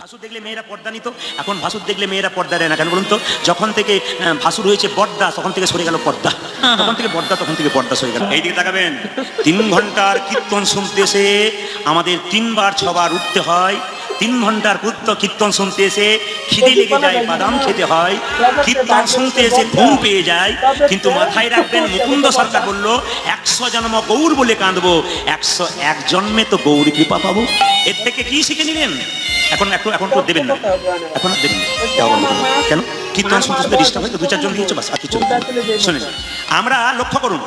ভাসুর দেখলে মেয়েরা পর্দা নিত এখন ভাসুর দেখলে মেয়েরা পর্দা দেয় না কেন বলুন তো? যখন থেকে ভাসুর হয়েছে বর্দা তখন থেকে সরে গেল পর্দা। তখন থেকে বর্দা তখন থেকে পর্দা সরে গেল। এইদিকে তাকাবেন। তিন ঘণ্টার কীর্তন শুনতে এসে আমাদের তিনবার ছবার উঠতে হয়। তিন ঘণ্টার কীর্ত কীর্তন শুনতে এসে খিদে লেগে যায় বাদাম খেতে হয়। কীর্তন শুনতে এসে ঘুম পেয়ে যায়। কিন্তু মাথায় রাখবেন মুকুন্দ সরকার বলল একশো জন্ম গৌর বলে কাঁদবো একশো এক জন্মে তো গৌরী কৃপা পাবো। এর থেকে কি শিখে নিলেন এখন এখন এখন তো দেবেন না। এখন দেবেন। কেন? কীর্তন শুনতে শুনতে ডিস্টার্ব হয় দু চারজন দিয়েছে বাস আর কিছু না। আমরা লক্ষ্য করুন,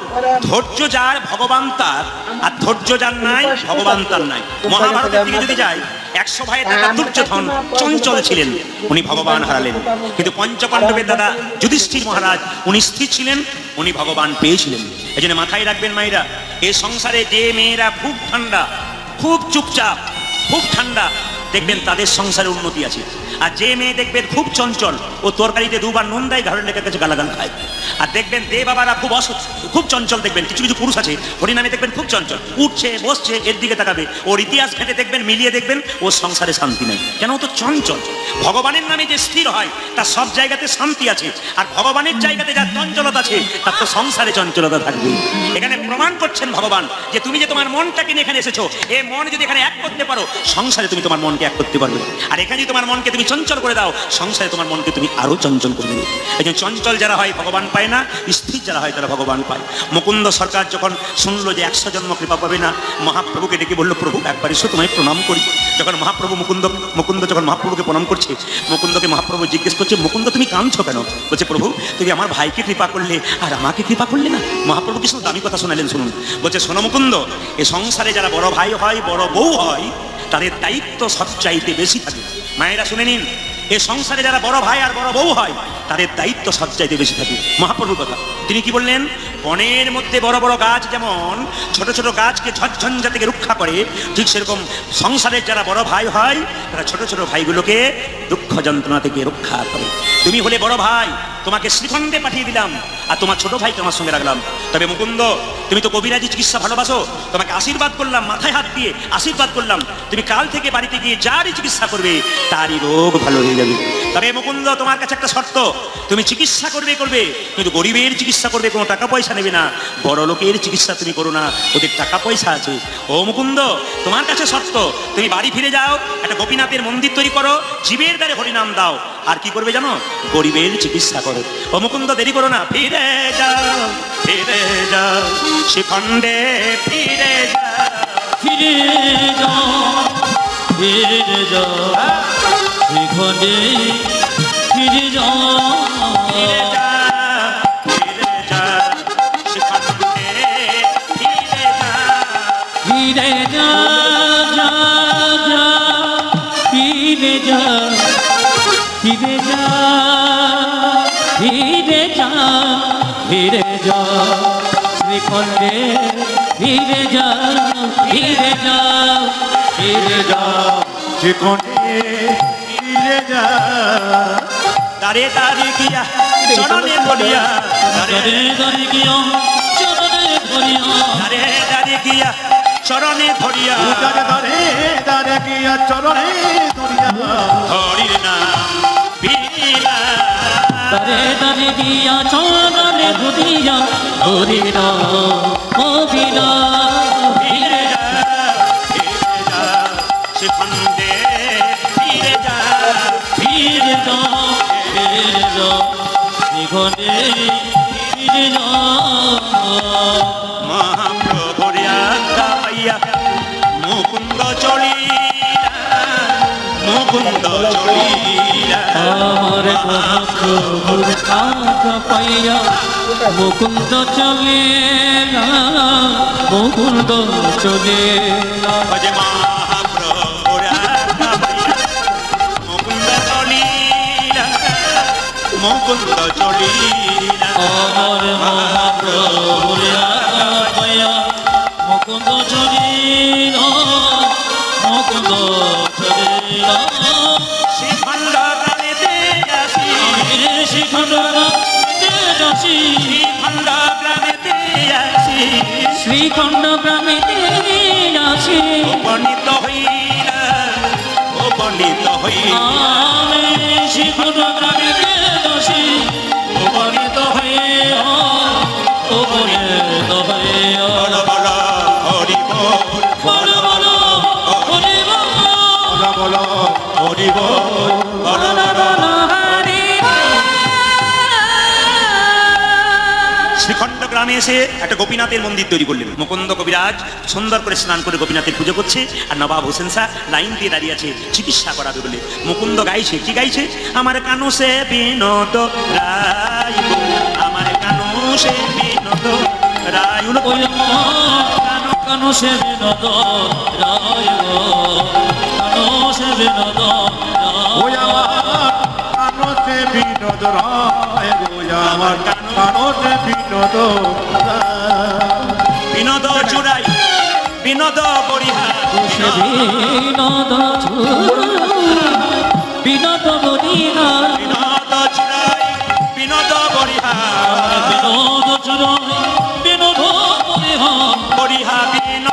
ধৈর্য যার, ভগবান তার, আর ধৈর্য যার নাই, ভগবান তার নাই। মহাভারতের দিকে যদি যাই একশো ভাইয়ের দাদা দুর্যোধন চঞ্চল ছিলেন, উনি ভগবান হারালেন। কিন্তু পঞ্চপাণ্ডবের দাদা যুধিষ্ঠির মহারাজ, উনি স্থির ছিলেন, উনি ভগবান পেয়েছিলেন। এই জন্য মাথায় রাখবেন মায়েরা এই সংসারে যে মেয়েরা খুব ঠান্ডা, খুব চুপচাপ, খুব ঠান্ডা দেখবেন তাদের সংসারে উন্নতি আছে। আর যে মেয়ে দেখবেন খুব চঞ্চল, ও তরকারিতে দুবার নুন দেয় ঘরের লেখার কাছে গালাগাল খায়। আর দেখবেন দে বাবারা খুব অস খুব চঞ্চল দেখবেন, কিছু কিছু পুরুষ আছে, হরিনামে দেখবেন খুব চঞ্চল, উঠছে, বসছে, এর দিকে তাকাবে। ওর ইতিহাস ঘেঁটে দেখবেন, মিলিয়ে দেখবেন ও সংসারে শান্তি নেই। কেন? তো চঞ্চল। ভগবানের নামে যে স্থির হয়, তার সব জায়গাতে শান্তি আছে। আর ভগবানের জায়গাতে যার চঞ্চলতা আছে, তার তো সংসারে চঞ্চলতা থাকবে এখানে প্রমাণ করছেন ভগবান যে তুমি যে তোমার মনটাকে নিয়ে এখানে এসেছ এই মন যদি এখানে এক করতে পারো, সংসারে তুমি তোমার মনকে এক করতে পারবে। আর এখানে তোমার মনকে তুমি চঞ্চল করে দাও, সংসারে তোমার মনকে তুমি আরও চঞ্চল করে দেবে। এই জন্য চঞ্চল যারা হয়, ভগবান পায় না, স্থির যারা হয়, তারা ভগবান পায়। মুকুন্দ সরকার যখন শুনলো যে একশো জন্ম কৃপা পাবে না, মহাপ্রভুকে ডেকে বলল, প্রভু, একবার এসো, তোমায় প্রণাম করি। যখন মহাপ্রভু মুকুন্দ মুকুন্দ যখন মহাপ্রভুকে প্রণাম করছে, মুকুন্দকে মহাপ্রভু জিজ্ঞেস করছে, মুকুন্দ, তুমি কাঁদছো কেন? বলছে, প্রভু, তুমি আমার ভাইকে কৃপা করলে, আর আমাকে কৃপা করলে না? মহাপ্রভু কৃষ্ণ দামি কথা শোনালেন, শুনুন। বলছে, শোনো মুকুন্দ, এ সংসারে যারা বড় ভাই হয়, বড় বউ হয় তাদের দায়িত্ব সবচাইতে বেশি থাকে। মায়েরা শুনে নিন, এ সংসারে যারা বড় ভাই আর বড় বউ হয়, তাদের দায়িত্ব সবচাইতে বেশি থাকে। মহাপ্রভুর কথা। তিনি কি বললেন? বনের মধ্যে বড় বড় গাছ যেমন, ছোট ছোট গাছকে ঝঞ্ঝা থেকে রক্ষা করে, ঠিক সেরকম সংসারের যারা বড় ভাই হয়, তারা ছোট ছোট ভাইগুলোকে দুঃখ যন্ত্রণা থেকে রক্ষা করে। তুমি হলে বড় ভাই তোমাকে শ্রীখণ্ডে পাঠিয়ে দিলাম আর তোমার ছোট ভাই তোমার সঙ্গে রাখলাম। তবে মুকুন্দ, তুমি তো কবিরাজি চিকিৎসা ভালোবাসো। তোমাকে আশীর্বাদ করলাম, মাথায় হাত দিয়ে আশীর্বাদ করলাম। তুমি কাল থেকে বাড়িতে গিয়ে যারই চিকিৎসা করবে, তারই রোগ ভালো হয়ে যাবে। তবে মুকুন্দ, তোমার কাছে একটা শর্ত, তুমি চিকিৎসা করবে করবে, কিন্তু গরিবের চিকিৎসা করবে, কোনো টাকা পয়সা নেবে না। বড় লোকের চিকিৎসা তুমি করো না, ওদের টাকা পয়সা আছে। ও মুকুন্দ, তোমার কাছে শর্ত, তুমি বাড়ি ফিরে যাও, একটা গোপীনাথের মন্দির তৈরি করো, জীবের দ্বারে হরিনাম দাও। আর কি করবে জানো? গরিবের চিকিৎসা করো। ও মুকুন্দ দেরি করো না ফিরে যাও ফিরে যাও শিখণ্ডে ফিরে যাও। ফিরে যাও ফিরে যাও শিখণ্ডে ফিরে যাও। ফিরে যা ফিরে যা শ্রীখণ্ডে ফিরে যা ফিরে যা ফিরে যা। সেখানে ফিরে যা। দাঁড়ে দাঁড়িয়ে গিয়া চরণে ধরিয়া দাঁড়ে দরে দরে গিয়া চরণে ধরিয়া দাঁড়ে দাঁড়িয়ে গিয়া চরণে ধরিয়া। দ্বারে দ্বারে গিয়া চরণে ধরিয়া। হরির নাম বিনা দরে দরে দিয়া চলে ঘুরিয়া ধরিয়া অবিনা ফিরে যা ফিরে যা শিখণ্ডে ফিরে যা। ফিরে যা ফিরে যা সেখানে ফিরে যা। মুকুন্দ আমার পাইয়া চলে মুকুন্দ চলে ভজে মহাপ্রভুর মুকুন্দ চলিলা মুকুন্দ চলিলা। আমার মহাপ্রভুর কাজ পাইয়া মুকুন্দ শ্রীখণ্ড গ্রামেতে আসি শিখণ্ড যাচ্ছি শ্রীখণ্ড গ্রামেতে শ্রীখণ্ড গ্রামে আসি উপনীত হইলা উপনীত হই আমি শিখুন গ্রামীকে দোষী বলো হরি শ্রীখণ্ড গ্রামে এসে একটা গোপীনাথের মন্দির তৈরি করলেন। মুকুন্দ কবিরাজ সুন্দর করে স্নান করে গোপীনাথের পুজো করছে আর নবাব হোসেন শাহ লাইন দিয়ে দাঁড়িয়ে আছে চিকিৎসা করাবে বলে। মুকুন্দ গাইছে, কি গাইছে? আমার কানু সে বিনোদ আমার কানু সে বিনোদ রায় কানো কানো সে বিনোদ রায় গো সে বিনোদ ওই আমার কানতে বিনোদ রায় গো আমার কানতে বিনোদ বিনোদ চূড়াই বিনোদ বরিহা বিনোদ বিনোদ বলিনা বিনোদ চূড়াই বিনোদ বরিহা বিনোদ চুরাই বিনোদ বলিহা বরিহা বিনোদ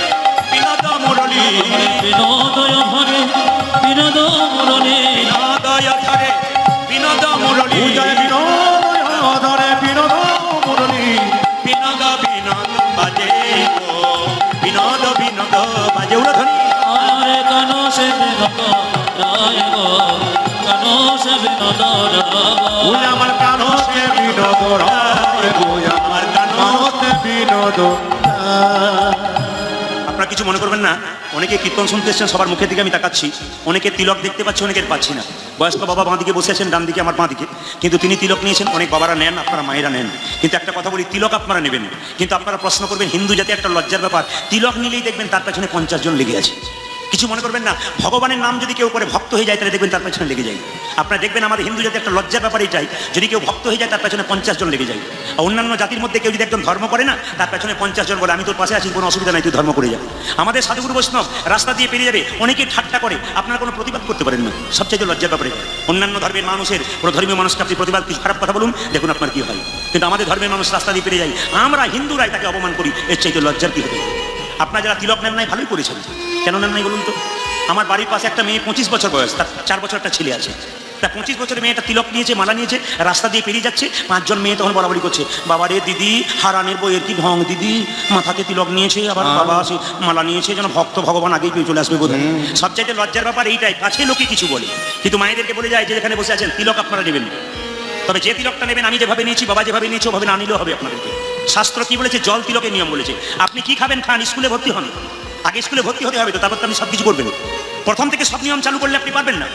মুরলী। বিনোদয় ভরে বিনোদ মুরলী। বিনোদয় ধরে বিনোদ মুরলী। পূজায় বিনোদ ধরে বিনোদ মুরলী। বিনোদ বিনোদ বাজে বিনোদ বিনোদ বাজে উলো ধ্বনি। আরে কানো সে বিনোদ রায় গো। কানো সে বিনোদ রায় আমার কানতে বিনোদ রায় গো। আমার কানতে বিনোদ রায়। আপনারা কিছু মনে করবেন না? অনেকে কীর্তন শুনতে এসছেন, সবার মুখের দিকে আমি তাকাচ্ছি। অনেকে তিলক দেখতে পাচ্ছি, অনেকের পাচ্ছি না। বয়স্ক বাবা বাঁ দিকে বসে আছেন, ডান দিকে আমার বাঁ দিকে। কিন্তু তিনি তিলক নিয়েছেন, অনেক বাবারা নেন, আপনারা মায়েরা নেন। কিন্তু একটা কথা বলি, তিলক আপনারা নেবেন। কিন্তু আপনারা প্রশ্ন করবেন, হিন্দু জাতি একটা লজ্জার ব্যাপার। তিলক নিলেই দেখবেন তার পেছনে পঞ্চাশ জন লেগে আছে। কিছু মনে করবেন না, ভগবানের নাম যদি কেউ করে ভক্ত হয়ে যায়, তাহলে দেখবেন তার পেছনে লেগে যায়। আপনারা দেখবেন আমাদের হিন্দু জাতি একটা লজ্জার ব্যাপার এটাই, যদি কেউ ভক্ত হয়ে যায়, তার পেছনে পঞ্চাশ জন লেগে যায়। আর অন্যান্য জাতির মধ্যে কেউ যদি একদম ধর্ম করে না, তার পেছনে পঞ্চাশ জন বলে, আমি তোর পাশে আছি, কোনো অসুবিধা নাই, তুই ধর্ম করে যা। আমাদের সাধুগুরু বৈষ্ণব রাস্তা দিয়ে পেরিয়ে যাবে অনেকে ঠাট্টা করে, আপনারা কোনো প্রতিবাদ করতে পারেন না। সবচেয়ে লজ্জার ব্যাপারে অন্যান্য ধর্মের মানুষের, কোনো ধর্মীয় মানুষকে আপনি প্রতিবাদ, কিছু খারাপ কথা বলুন, দেখুন আপনার কি হয়। কিন্তু আমাদের ধর্মের মানুষ রাস্তা দিয়ে পেরিয়ে যায়, আমরা হিন্দুরাই তাকে অপমান করি, এর চাইতে লজ্জার কি হবে? আপনারা যারা তিলক নেন নাই, ভালোই করেছেন। কেন নেন নাই বলুন তো? আমার বাড়ির পাশে একটা মেয়ে পঁচিশ বছর বয়স তার চার বছর একটা ছেলে আছে। তা পঁচিশ বছরের মেয়েটা তিলক নিয়েছে মালা নিয়েছে রাস্তা দিয়ে পেরিয়ে যাচ্ছে পাঁচজন মেয়ে তখন বরাবরি করছে বাবা রে দিদি হারানের বইয়ের কি ঢং দিদি? মাথাতে তিলক নিয়েছে আবার বাবা সে মালা নিয়েছে যেন ভক্ত ভগবান আগেই পেয়ে চলে আসবে বোধ হয়। সবচাইতে লজ্জার ব্যাপার এইটাই কাছে লোকে কিছু বলে কিন্তু মায়েদেরকে বলে যায় যে যেখানে বসে আছেন তিলক আপনারা নেবেন তবে যে তিলকটা নেবেন আমি যেভাবে নিয়েছি বাবা যেভাবে নিয়েছে ওভাবে না নিলেও হবে আপনাদেরকে। শাস্ত্র কি বলেছে? জল তিলকের নিয়ম বলেছে। আপনি কি খাবেন খান স্কুলে ভর্তি হন? আগে স্কুলে ভর্তি হতে হবে তো, তারপর তো আপনি সব কিছু করবেন। প্রথম থেকে সব নিয়ম চালু করলে আপনি পারবেন না।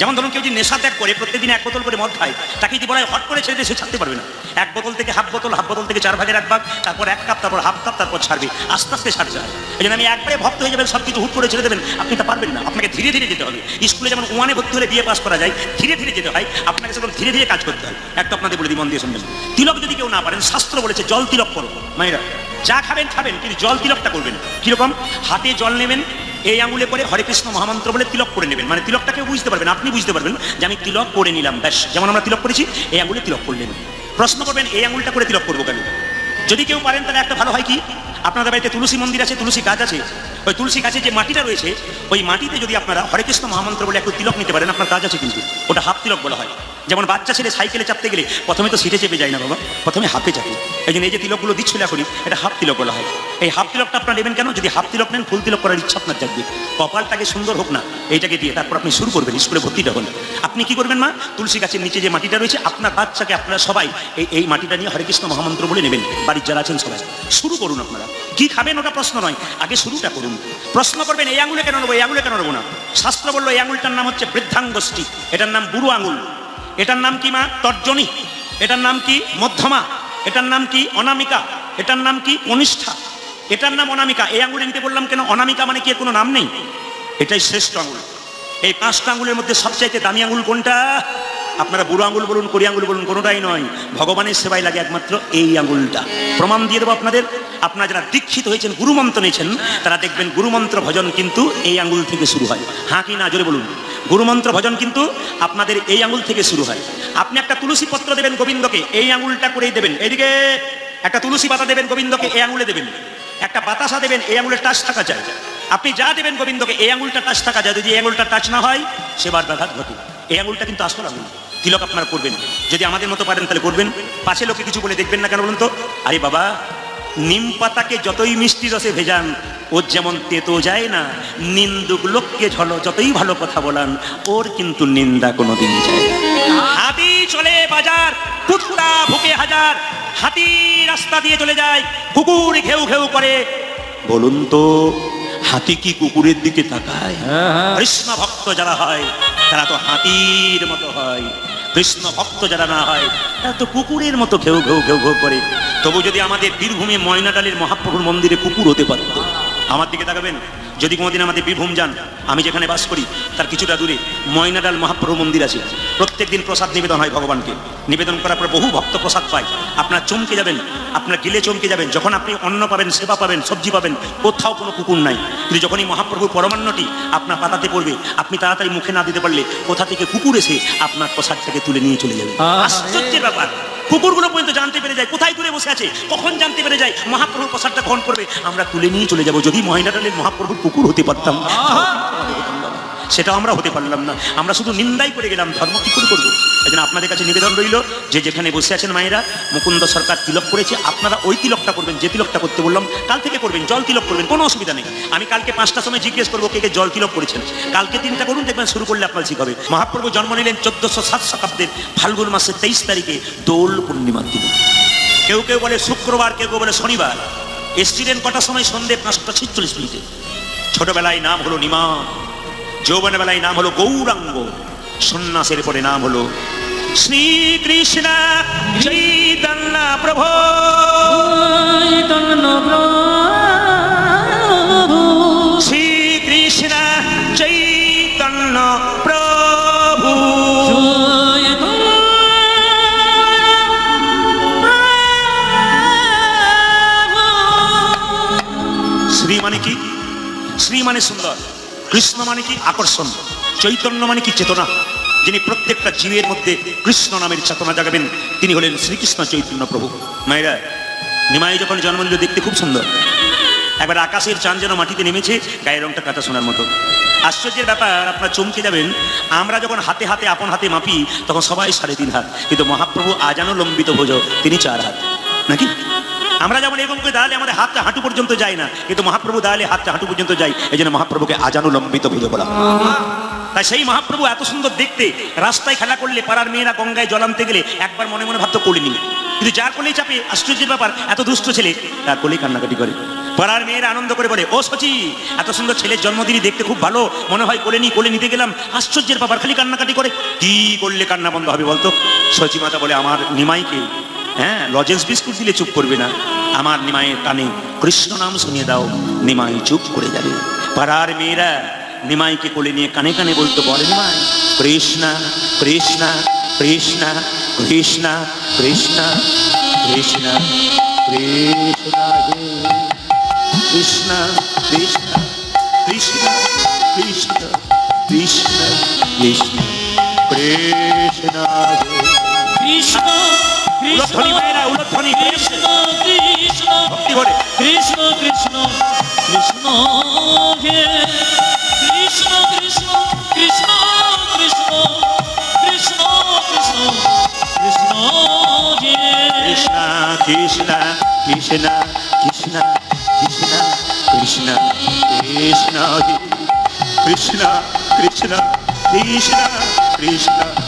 যেমন ধরুন কেউ যদি নেশা ত্যাগ করে, প্রত্যেকদিন এক বোতল করে মদ খায়, তাকে যদি বলা হয় হট করে ছেড়ে দিয়ে সে ছাড়তে পারবে না। এক বোতল থেকে হাফ বোতল হাফ বোতল থেকে চার ভাগের এক ভাগ, তারপর এক কাপ, তারপর হাফ কাপ, তারপর ছাড়বে। আস্তে আস্তে ছাড়ছে এই জন্য আমি একবারে ভক্ত হয়ে যাবেন সব কিছু হুট করে ছেড়ে দেবেন, আপনি তা পারবেন না। ধীরে ধীরে যেতে হবে। স্কুলে যেমন ওয়ানে ভর্তি হলে বিয়ে পাস করা যায়, ধীরে ধীরে যেতে হয়। আপনাকে সেরকম ধীরে ধীরে কাজ করতে হয় একটা আপনাদের বলে দিই, মন দিয়ে শুনবেন। তিলক যদি কেউ না পারেন, শাস্ত্র বলেছে, জল তিলক করো। মায়েরা, যা খাবেন খাবেন, কিন্তু জল তিলকটা করবেন কীরকম? হাতে জল নেবেন, এই আঙুলে করে হরে কৃষ্ণ মহামন্ত্র বলে তিলক করে নেবেন। মানে তিলকটাকে বুঝতে পারবেন, আপনি বুঝতে পারবেন যে আমি তিলক করে নিলাম, ব্যাস। যেমন আমরা তিলক করেছি, এই আঙুলে তিলক করলেন। প্রশ্ন করবেন, এই আঙুলটা করে তিলক করব কেন? যদি কেউ পারেন তাহলে একটা ভালো হয় কি? আপনাদের বাড়িতে তুলসী মন্দির আছে, তুলসী গাছ আছে। ওই তুলসী গাছে যে মাটিটা রয়েছে, ওই মাটিতে যদি আপনারা হরে কৃষ্ণ মহামন্ত্র বলে একটু তিলক নিতে পারেন, আপনার কাজ আছে কিন্তু। ওটা হাফ তিলক বলা হয়। যেমন বাচ্চা ছেলে সাইকেলে চাপতে গেলে প্রথমে তো সিটে চেপে যায় না বাবা, প্রথমে হাফে চাপে। এই জন্য এই যে তিলকগুলো দিচ্ছিল এখনই এটা হাফ তিলক বলা হয়। এই হাফ তিলকটা আপনার নেবেন কেন? যদি হাফ তিলক নেন, ফুল তিলক করার ইচ্ছা আপনার জাগবে। কপালটাকে সুন্দর হোক না, এইটাকে দিয়ে তারপর আপনি শুরু করবেন, স্কুলে ভর্তিটা হন আপনি কি করবেন মা? তুলসী গাছের নিচে যে মাটিটা রয়েছে, আপনার বাচ্চাকে আপনারা সবাই এই এই মাটিটা নিয়ে হরে কৃষ্ণ মহামন্ত্র বলে নেবেন। বাড়ির যারা আছেন সবাই। শুরু করুন আপনারা। কি খাবেন ওটা প্রশ্ন নয়, আগে শুরুটা করুন। প্রশ্ন করবেন, এই আঙুলে কেন নেব? এই আঙুলে কেন নেব না? শাস্ত্র বলল, এই আঙুলটার নাম হচ্ছে বৃদ্ধাঙ্গষ্টি এটার নাম বুড়ো আঙুল। এটার নাম কি মা? তর্জনী। এটার নাম কি মধ্যমা? এটার নাম কি অনামিকা? এটার নাম কি কনিষ্ঠা এটার নাম অনামিকা। এই আঙুলে নিতে বললাম কেন? অনামিকা মানে কি? কোনো নাম নেই। এটাই শ্রেষ্ঠ আঙুল। এই পাঁচটা আঙুলের মধ্যে সবচাইতে দামি আঙুল কোনটা? আপনারা বুড়ো আঙুল বলুন করি আঙুল বলুন, কোনোটাই নয়। ভগবানের সেবায় লাগে একমাত্র এই আঙুলটা। প্রমাণ দিয়ে দেবো আপনাদের। আপনারা যারা দীক্ষিত হয়েছেন গুরুমন্ত্র নিয়েছেন, তারা দেখবেন গুরুমন্ত্র ভজন কিন্তু এই আঙুল থেকে শুরু হয়। হাঁ কি না? জোরে বলুন। গুরুমন্ত্র ভজন কিন্তু আপনাদের এই আঙুল থেকে শুরু হয়। আপনি একটা তুলসী পত্র দেবেন গোবিন্দকে, এই আঙুলটা করেই দেবেন। এদিকে একটা তুলসী পাতা দেবেন গোবিন্দকে, এই আঙুলে দেবেন। একটা বাতাসা দেবেন, এই আঙুলের টাচ থাকা চাই আপনি যা দেবেন গোবিন্দকে, এই আঙুলটা টাচ থাকা যায়। যদি এই আঙুলটা টাচ না হয়, সেবার ব্যাঘাত ঘটে। এই আঙুলটা কিন্তু আসল আঙুল। তিলক আপনারা করবেন। যদি আমাদের মতো পারেন তাহলে করবেন। পাশে লোকে কিছু বলে দেখবেন না কেন বলুন তো? আরে বাবা নিম পাতাকে যতই মিষ্টি রসে ভেজান ওর যেমন তেতো যায় না নিন্দুক লোককে ঝলো যতই ভালো কথা বলান ওর কিন্তু নিন্দা কোনোদিন যায় না। হাতি চলে বাজার কুত্তা ভুকে হাজার হাতি রাস্তা দিয়ে চলে যায় কুকুর ঘেউ ঘেউ করে। বলুন তো হাতি কি কুকুরের দিকে তাকায়? কৃষ্ণ ভক্ত যারা হয় তারা তো হাতির মতো হয়। কৃষ্ণ ভক্ত যারা না হয়, তারা তো কুকুরের মতো ঘেউ ঘেউ ঘেউ ঘেউ করে। তবু যদি আমাদের বীরভূমে ময়নাডালের মহাপ্রভুর মন্দিরে কুকুর হতে পারত, আমার দিকে তাকাবেন? যদি কোনোদিন আমাদের বীরভূম যান আমি যেখানে বাস করি তার কিছুটা দূরে ময়নাডাল মহাপ্রভু মন্দির আছে। প্রত্যেক দিন প্রসাদ নিবেদন হয় ভগবানকে। নিবেদন করার পর বহু ভক্ত প্রসাদ পায়। আপনার চমকে যাবেন আপনার গিলে চমকে যাবেন যখন আপনি অন্ন পাবেন সেবা পাবেন সবজি পাবেন কোথাও কোনো কুকুর নাই। কিন্তু যখনই মহাপ্রভুর পরমান্নটি আপনার পাতাতে পড়বে আপনি তাড়াতাড়ি মুখে না দিতে পারলে কোথা থেকে কুকুর এসে আপনার প্রসাদটাকে তুলে নিয়ে চলে যাবে। আশ্চর্যের ব্যাপার। কুকুরগুলো পর্যন্ত জানতে পেরে যায়, কোথায় দূরে বসে আছে, কখন জানতে পেরে যায়, মহাপ্রভুর প্রসাদটা কখন করবে। আমরা তুলে নিয়ে চলে যাব। যদি মহিনাটালের মহাপ্রভুর কুকুর হতে পারতাম। সেটাও আমরা হতে পারলাম না। আমরা শুধু নিন্দাই করে গেলাম, ধর্ম কি করে করব? এই জন্য আপনাদের কাছে নিবেদন রইল, যে যেখানে বসে আছেন মায়েরা, মুকুন্দ সরকার তিলক করেছে, আপনারা ওই তিলকটা করবেন, যে তিলকটা করতে বললাম, কাল থেকে করবেন, জল তিলক করবেন, কোনো অসুবিধা নেই। আমি কালকে পাঁচটার সময় জিজ্ঞেস করব কে কে জল তিলক করেছেন। কালকে তিনটা করুন, দেখবেন শুরু করলে আপনার ঠিক হবে। মহাপ্রভু জন্ম নিলেন চোদ্দশো সাত শতাব্দীর ফাল্গুন মাসের তেইশ তারিখে, দোল পূর্ণিমার দিন। কেউ কেউ বলে শুক্রবার, কেউ কেউ বলে শনিবার। এসছিলেন কটার সময়? সন্ধে পাঁচটা ছিচল্লিশ মিনিটে। ছোটবেলায় নাম হলো নিমা। যৌবন বেলায় নাম হলো গৌরাঙ্গ। সন্ন্যাসের পরে নাম হলো শ্রীকৃষ্ণ। চৈতন্য প্রভু। কৃষ্ণ মানে কি আকর্ষণ? চৈতন্য মানে কি চেতনা? যিনি প্রত্যেকটা জীবের মধ্যে কৃষ্ণ নামের চেতনা জাগাবেন, তিনি হলেন শ্রীকৃষ্ণ চৈতন্য প্রভু। মায়েরা, নিমাই যখন জন্ম নিল দেখতে খুব সুন্দর। একবার আকাশের চাঁদ যেন মাটিতে নেমেছে, গায়ের রংটা কাটা শোনার মতো। আশ্চর্যের ব্যাপার, আপনার চমকে যাবেন, আমরা যখন হাতে হাতে, আপন হাতে মাপি, তখন সবাই সাড়ে তিন হাত। কিন্তু মহাপ্রভু আজানো লম্বিত ভোজ, তিনি চার হাত। নাকি? আমরা যেমন এরকম করে দাঁড়ালে আমাদের হাতটা হাঁটু পর্যন্ত যায় না, কিন্তু মহাপ্রভু দাঁড়ালে হাতটা হাঁটু পর্যন্ত যায় এই জন্য মহাপ্রভুকে আজানো লম্বিত ভুজ বলা তাই সেই মহাপ্রভু এত সুন্দর দেখতে, রাস্তায় খেলা করলে পাড়ার মেয়েরা গঙ্গায় জল আনতে গেলে একবার মনে মনে ভাবতো কোলে নিয়ে কিন্তু যার কোলেই চাপে, আশ্চর্যের ব্যাপার, এত দুষ্ট ছেলে তার কোলেই কান্নাকাটি করে। পাড়ার মেয়েরা আনন্দ করে বলে, ও সচি এত সুন্দর ছেলের জন্মদিনই দেখতে খুব ভালো। মনে হয় কোলে নিয়ে কোলে নিতে গেলাম, আশ্চর্যের ব্যাপার, খালি কান্নাকাটি করে। কি করলে কান্না বন্ধ হবে বলতো? সচি মাতা বলে, আমার নিমাইকে হ্যাঁ লজেন্স বিস্কুট দিলে চুপ করবে না আমার নিমাইয়ের কানে কৃষ্ণ নাম শুনিয়ে দাও নিমাই চুপ করে যাবে পাড়ার মেয়েরা নিমাইকে কোলে নিয়ে কানে কানে বলতো বলে নিমাই কৃষ্ণ কৃষ্ণ কৃষ্ণ কৃষ্ণ কৃষ্ণ কৃষ্ণ কৃষ্ণ কৃষ্ণ কৃষ্ণ কৃষ্ণ কৃষ্ণ কৃষ্ণ কৃষ্ণ কৃষ্ণ কৃষ্ণ উলধ্বনি মায়েরা উলধ্বনি কৃষ্ণ কৃষ্ণ ভক্তি করে কৃষ্ণ কৃষ্ণ কৃষ্ণ হে। কৃষ্ণ কৃষ্ণ কৃষ্ণ কৃষ্ণ কৃষ্ণ কৃষ্ণ কৃষ্ণ হে। কৃষ্ণ কৃষ্ণ কৃষ্ণ কৃষ্ণ কৃষ্ণ কৃষ্ণ কৃষ্ণ কৃষ্ণ কৃষ্ণ কৃষ্ণ কৃষ্ণ।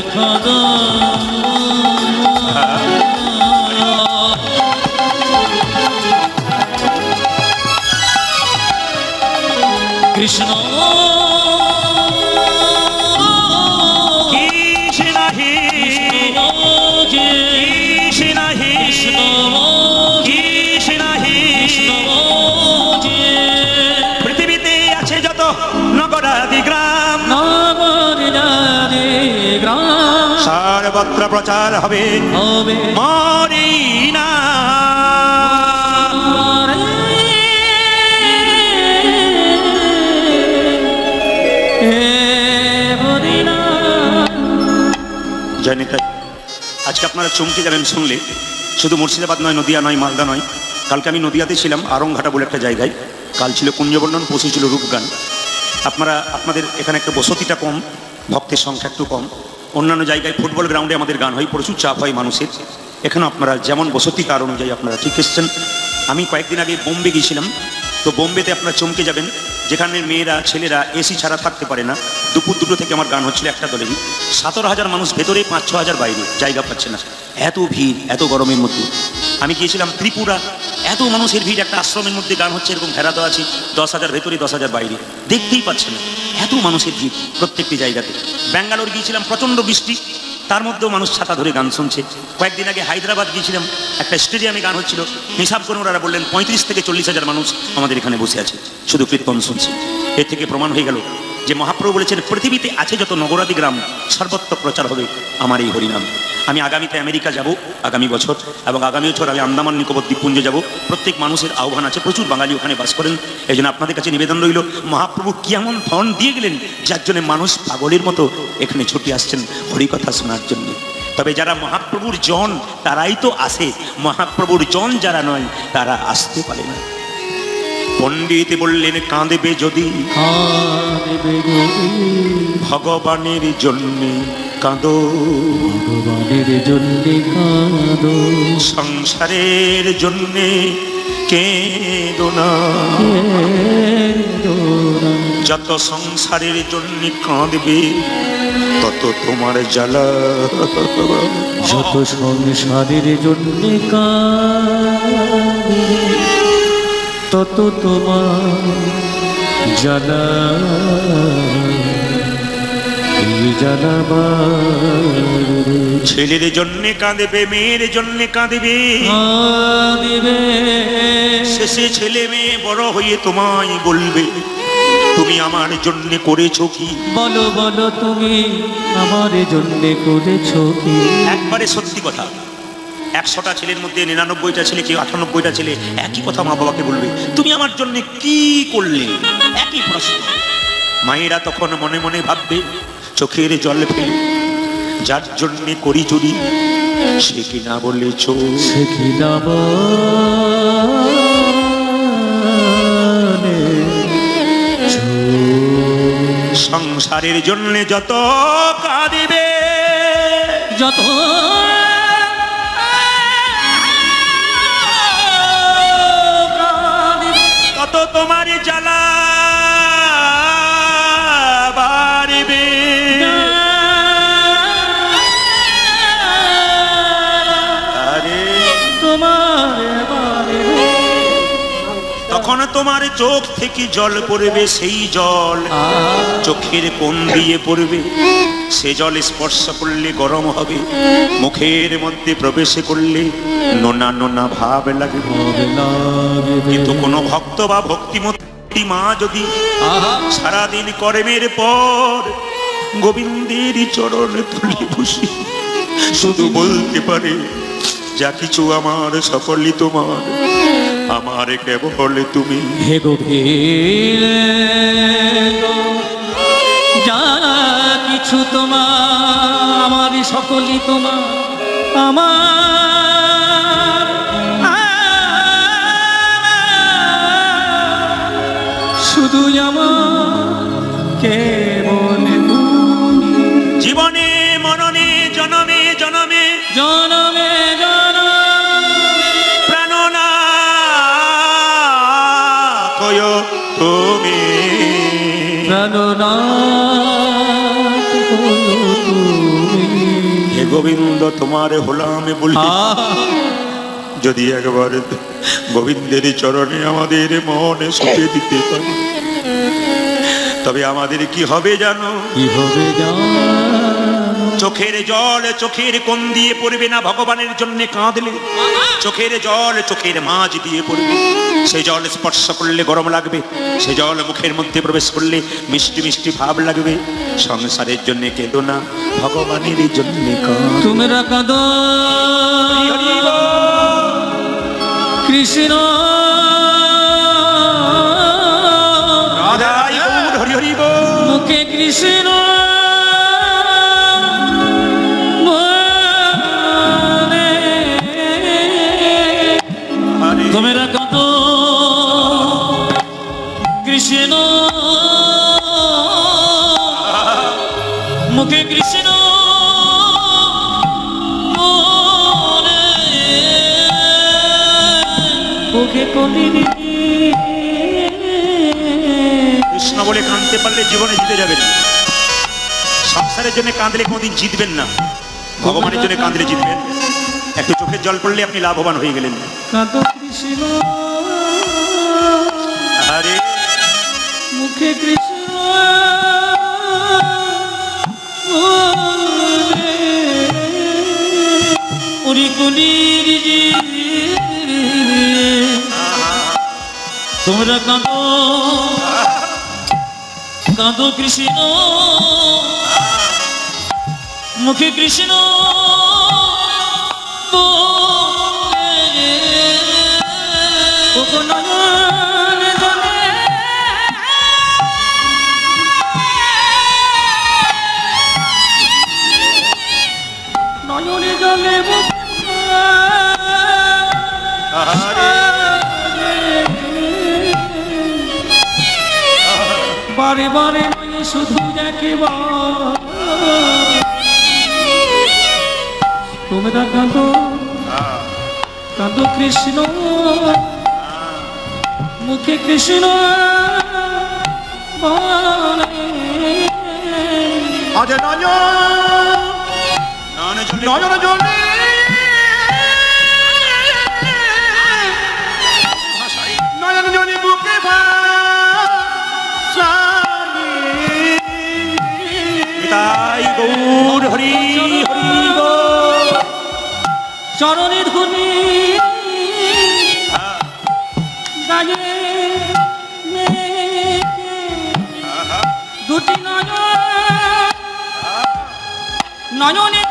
দেখা কৃষ্ণ সর্বত্র প্রচার হবে। হবে। মরি না জয় নিতাই আজকে আপনারা চমকে যাবেন শুনলে। শুধু মুর্শিদাবাদ নয় নদিয়া নয় মালদা নয়। কালকে আমি নদিয়াতে ছিলাম আরংঘাটা বলে একটা জায়গায়। কাল ছিল কুঞ্জবর্ণন পশু ছিল রূপগান। আপনারা আপনাদের এখানে একটা বসতিটা কম ভক্তের সংখ্যা একটু কম। অন্যান্য জায়গায় ফুটবল গ্রাউন্ডে আমাদের গান হয়, প্রচুর চাপ হয় মানুষের। এখানে আপনারা যেমন বসতি তার অনুযায়ী আপনারা ঠিক এসছেন। আমি কয়েকদিন আগে বোম্বে গিয়েছিলাম, তো বোম্বেতে আপনারা চমকে যাবেন। যেখানে মেয়েরা, ছেলেরা এসি ছাড়া থাকতে পারে না। দুপুর দুটো থেকে আমার গান হচ্ছিল একটা দলেরই। সতেরো হাজার মানুষ, ভেতরে পাঁচ, ছ হাজার বাইরে, জায়গা পাচ্ছে না। এত ভিড়, এত গরমের মধ্যে। আমি গিয়েছিলাম ত্রিপুরা। এত মানুষের ভিড়, একটা আশ্রমের মধ্যে গান হচ্ছে, এরকম ভেড়া তো আছে, দশ হাজার ভেতরে, দশ হাজার বাইরে। দেখতেই পাচ্ছে না। এত মানুষের ভিড় প্রত্যেকটি জায়গাতে। ব্যাঙ্গালোর গিয়েছিলাম, প্রচণ্ড বৃষ্টি। তার মধ্যেও মানুষ ছাতা ধরে গান শুনছে। কয়েকদিন আগে হায়দ্রাবাদ গিয়েছিলাম, একটা স্টেডিয়ামে গান হচ্ছিল। হিসাব করে ওনারা বললেন, পঁয়ত্রিশ থেকে চল্লিশ হাজার মানুষ আমাদের এখানে বসে আছে। শুধু কীর্তন শুনছে। এর থেকে প্রমাণ হয়ে গেল যে মহাপ্রভু বলেছেন, পৃথিবীতে আছে যত নগরাদি গ্রাম, সর্বত্র প্রচার হবে আমার এই হরিনাম। আমি আগামীতে আমেরিকা যাব, আগামী বছর, এবং আগামী বছর আমি আন্দামান, নিকোবর দ্বীপপুঞ্জ যাব। প্রত্যেক মানুষের আহ্বান আছে, প্রচুর বাঙালি ওখানে বাস করেন। এই জন্য আপনাদের কাছে নিবেদন রইল, মহাপ্রভু কি এমন ধন দিয়ে গেলেন, যার জন্য মানুষ পাগলের মতো এখানে ছুটে আসছেন হরিকথা শোনার জন্য। তবে যারা মহাপ্রভুর জন, তারাই তো আসে। মহাপ্রভুর জন যারা নয়, তারা আসতে পারে না। পণ্ডিত বললেন কাঁদবে যদি। ভগবানের জন্য কাঁদো। ভগবানের জন্য কাঁদো। সংসারের জন্য কেঁদো না। যত সংসারের জন্য কাঁদবে তত তোমার জ্বালা। যত সংসারের জন্য কাঁদে তত তোমার জানা ছেলের জন্য কাঁদবে মেয়ের জন্য কাঁদবে। দিবে শেষে ছেলে মেয়ে বড় হয়ে তোমায় বলবে তুমি আমার জন্য করেছ কি? বলো বলো তুমি আমার জন্য করেছ কি? একবারে সত্যি কথা। একশোটা ছেলের মধ্যে নিরানব্বইটা ছেলে কেউ আটানব্বইটা ছেলে একই কথা মা বাবাকে বলবে তুমি আমার জন্য কি করলে? একই প্রশ্ন। মায়েরা তখন মনে মনে ভাববে চোখের জল ফেলে যার জন্যে করি চুরি সে কি না বলেছ? সে কি না বলে সংসারের জন্য যত কাঁদিবে যত তোমার চোখ থেকে জল পড়বে সেই জল। চোখের কোন দিয়ে পড়বে, সে জল স্পর্শ করলে গরম হবে। মুখের মধ্যে প্রবেশ করলে নোনা নোনা ভাব লাগবে। কিন্তু কোনো ভক্ত বা ভক্তিমতী মা যদি সারাদিন কর্মের পর গোবিন্দের চরণ তুলে বসে শুধু বলতে পারে, যা কিছু আমার, সকলই তোমার। আমার কেবল তুমি। হে গভীর যা কিছু তোমার আমার সকলই তোমার। আমার তোমার হলাম বলি। যদি একবার গোবিন্দের চরণে আমাদের মনে সঁপে দিতে পারি। তবে আমাদের কি হবে জানো? কি হবে জানো? চোখের জল চোখের কোন দিয়ে পড়বে না ভগবানের জন্য কাঁদলে? চোখের জল চোখের মাঝ দিয়ে পড়বে। সে জল স্পর্শ করলে গরম লাগবে। সে জল মুখের মধ্যে প্রবেশ করলে মিষ্টি মিষ্টি ভাব লাগবে। সংসারের জন্য কেঁদো না ভগবানের জন্য কাঁদো। তোমরা কাঁদ। কৃষ্ণ। হরি হরি বল। মুখে কৃষ্ণ। কৃষ্ণ বলে কাঁদতে পারলে জীবনে জিতে যাবেন। সংসারের জন্য কাঁদলে কোনোদিন জিতবেন না। ভগবানের জন্য কাঁদলে জিতবেন। একটু চোখের জল পড়লে আপনি লাভবান হয়ে গেলেন। কৃষ্ণ। আরে মুখে কৃষ্ণ। উড়ি কুলির তোমরা কাঁদো। কাঁদো কৃষ্ণ। মুখে কৃষ্ণ। নয়নে জলে। আরে বারে বারে নয় শুধু দেখবা তোমরা কাঁদো কাঁদো কৃষ্ণ। মুখে কৃষ্ণ। আজ নয়ন। নয়নে জলে তাই গৌর হরি হরি বল। চরণে ধুনি গায়ে দুটি নয়ন নয়নে